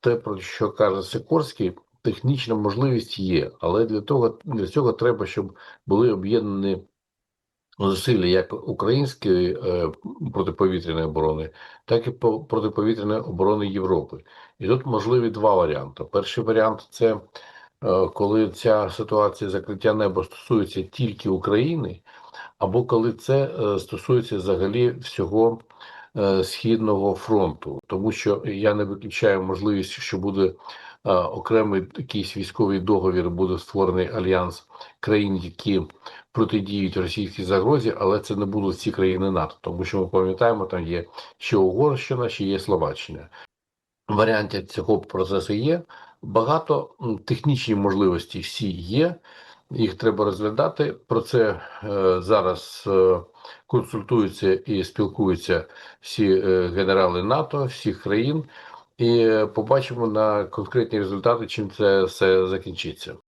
те, про що каже Сикорський, технічна можливість є, але для того для цього треба, щоб були об'єднані зусилля як української е, протиповітряної оборони, так і по- протиповітряної оборони Європи. І тут можливі два варіанти. Перший варіант це е, коли ця ситуація закриття неба стосується тільки України, або коли це е, стосується взагалі всього східного фронту, тому що я не виключаю можливість, що буде е, окремий якийсь військовий договір, буде створений альянс країн, які протидіють російській загрозі, але це не будуть всі країни НАТО, тому що ми пам'ятаємо, там є ще Угорщина, ще є Словаччина. Варіантів цього процесу є. Багато технічні можливості всі є. Їх треба розглядати. Про це е, зараз е, консультуються і спілкуються всі е, генерали НАТО, всіх країн, і побачимо на конкретні результати, чим це все закінчиться.